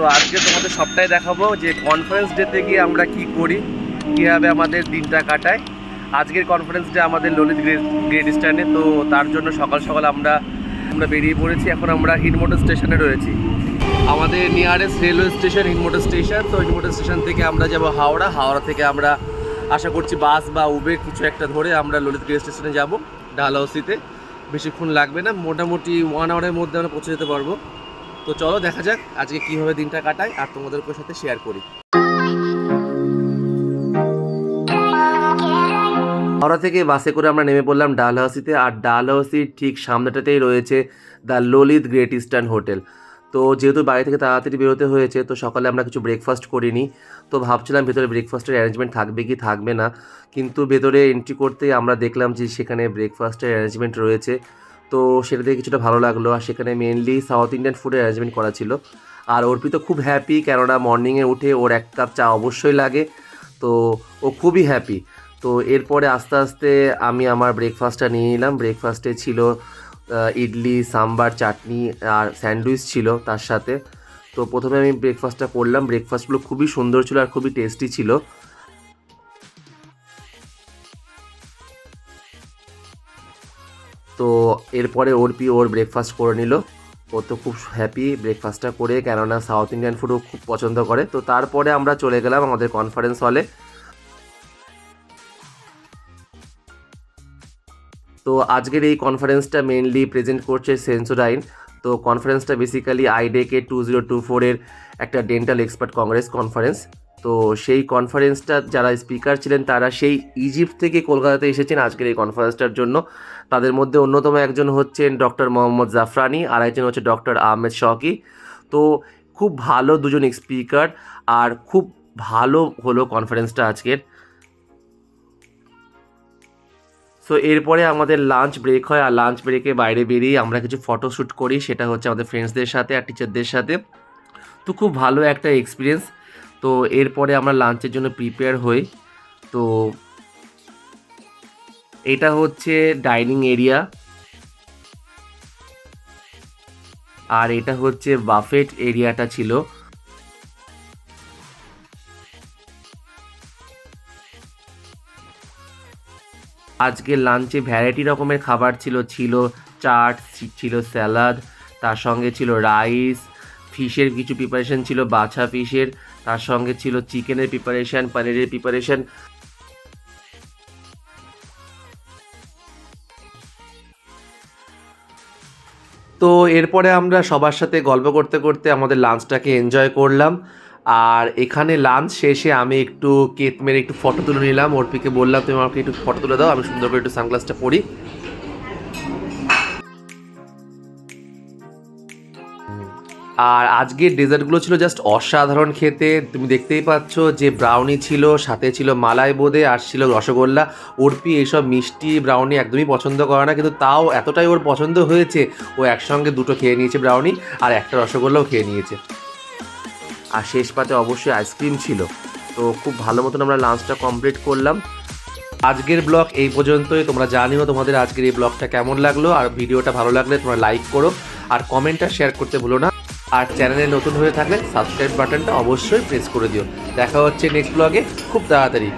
তো আজকে তোমাদের সবটাই দেখাবো যে কনফারেন্স ডেতে গিয়ে আমরা কি করি, কীভাবে আমাদের দিনটা কাটায় আজকের কনফারেন্স ডে আমাদের ললিত গ্রেড স্ট্যান্ডে তো তার জন্য সকাল সকাল আমরা আমরা বেরিয়ে পড়েছি। এখন আমরা হিনমোটর স্টেশনে রয়েছি। আমাদের nearest railway station Hindmotor station তো হিনমোটর স্টেশন থেকে আমরা যাব হাওড়া। হাওড়া থেকে আমরা আশা করছি বাস বা উবের কিছু একটা ধরে আমরা ললিত গ্রেড স্টেশনে যাব ডালহাউসিতে বেশিক্ষণ লাগবে না, মোটামুটি ওয়ান আওয়ারের মধ্যে আমরা পৌঁছে যেতে পারব। তো চলো দেখা যাক আজকে কীভাবে দিনটা কাটাই আর তোমাদের সাথে শেয়ার করি। হাওড়া থেকে বাসে করে আমরা নেমে পড়লাম ডালহাউসিতে আর ডালহাউসির ঠিক সামনেটাতেই রয়েছে the Lalit Great Eastern hotel. তো যেহেতু বাড়ি থেকে তাড়াতাড়ি বেরোতে হয়েছে, তো সকালে আমরা কিছু ব্রেকফাস্ট করিনি। তো ভাবছিলাম ভেতরে ব্রেকফাস্টের অ্যারেঞ্জমেন্ট থাকবে কি থাকবে না। কিন্তু ভেতরে এন্ট্রি করতেই আমরা দেখলাম যে সেখানে ব্রেকফাস্টের অ্যারেঞ্জমেন্ট রয়েছে। তো সেটা দেখে কিছুটা ভালো লাগল। আর সেখানে মেনলি সাউথ ইন্ডিয়ান ফুডের অ্যারেঞ্জমেন্ট করা ছিল। আর অর্পিত খুব হ্যাপি কেননা মর্নিংয়ে উঠে ওর এক কাপ চা অবশ্যই লাগে। তো ও খুবই হ্যাপি তো এরপরে আস্তে আস্তে আমি আমার ব্রেকফাস্টটা নিয়ে নিলাম। ব্রেকফাস্টে ছিল ইডলি, সাম্বার, চাটনি আর স্যান্ডউইচ ছিল তার সাথে। তো প্রথমে আমি ব্রেকফাস্টটা করলাম। ব্রেকফাস্টগুলো খুবই সুন্দর ছিল আর খুবই টেস্টি ছিল। তো এরপরে অর্পি ওর ব্রেকফাস্ট করে নিল। ও তো খুব হ্যাপি ব্রেকফাস্টটা করে, কেননা সাউথ ইন্ডিয়ান ফুডও খুব পছন্দ করে। তো তারপরে আমরা চলে গেলাম আমাদের কনফারেন্স হলে তো আজকের এই কনফারেন্সটা মেনলি প্রেজেন্ট করছে সেন্সোডাইন তো কনফারেন্সটা বেসিক্যালি আইডেকে টু জিরো টু ফোরের একটা ডেন্টাল এক্সপার্ট কংগ্রেস কনফারেন্স তো সেই কনফারেন্সটা যারা স্পিকার ছিলেন, তারা সেই ইজিপ্ট থেকে কলকাতাতে এসেছেন আজকের এই কনফারেন্সটার জন্য। তাদের মধ্যে অন্যতম একজন হচ্ছেন ডক্টর মোহাম্মদ জাফরানি আর একজন হচ্ছে ডক্টর আহমেদ শকি তো খুব ভালো দুজন স্পিকার আর খুব ভালো হলো কনফারেন্সটা আজকের। সো এরপরে আমাদের লাঞ্চ ব্রেক হয়, আর লাঞ্চ ব্রেকে বাইরে বেরিয়ে আমরা কিছু ফটোশ্যুট করি। সেটা হচ্ছে আমাদের ফ্রেন্ডসদের সাথে আর টিচারদের সাথে। তো খুব ভালো একটা এক্সপিরিয়েন্স তো এরপরে আমরা লাঞ্চের জন্য প্রিপেয়ার হই। তো এটা হচ্ছে ডাইনিং এরিয়া আর এটা হচ্ছে বাফেট এরিয়াটা ছিল। আজকে লাঞ্চে ভ্যারাইটি রকমের খাবার ছিল ছিল চাট, ছিল স্যালাড তার সঙ্গে ছিল রাইস ফিশের কিছু প্রিপারেশন ছিল, বাছা ফিশের তার সঙ্গে ছিল চিকেনের প্রিপারেশন পনিরের প্রিপারেশন তো এরপরে আমরা সবার সাথে গল্প করতে করতে আমাদের লাঞ্চটাকে এনজয় করলাম। আর এখানে লাঞ্চ শেষে আমি একটু কেত মেরে একটু ফটো তুলে নিলাম। অর্পিকে বললাম, তুমি আমাকে একটু ফটো তুলে দাও, আমি সুন্দর করে একটু সানগ্লাসটা পরি। আর আজকের ডেজার্টগুলো ছিল জাস্ট অসাধারণ খেতে। তুমি দেখতেই পাচ্ছ যে ব্রাউনি ছিল, সাথে ছিল মালাই বোঁদে, আর ছিল রসগোল্লা। অর্পি এইসব মিষ্টি ব্রাউনি একদমই পছন্দ করে না, কিন্তু তাও এতটাই ওর পছন্দ হয়েছে, ও একসঙ্গে দুটো খেয়ে নিয়েছে ব্রাউনি আর একটা রসগোল্লাও খেয়ে নিয়েছে। আর শেষ পাতে অবশ্যই আইসক্রিম ছিল। তো খুব ভালো মতন আমরা লাঞ্চটা কমপ্লিট করলাম। আজকের ব্লগ এই পর্যন্তই। তোমরা জানিও তোমাদের আজকের এই ব্লগটা কেমন লাগল, আর ভিডিওটা ভালো লাগলে তোমরা লাইক করো, আর কমেন্টটা শেয়ার করতে ভুলো না। আর চ্যানেলে নতুন হয়ে থাকলে সাবস্ক্রাইব বাটনটা অবশ্যই প্রেস করে দিও। দেখা হচ্ছে নেক্সট ব্লগে খুব তাড়াতাড়ি।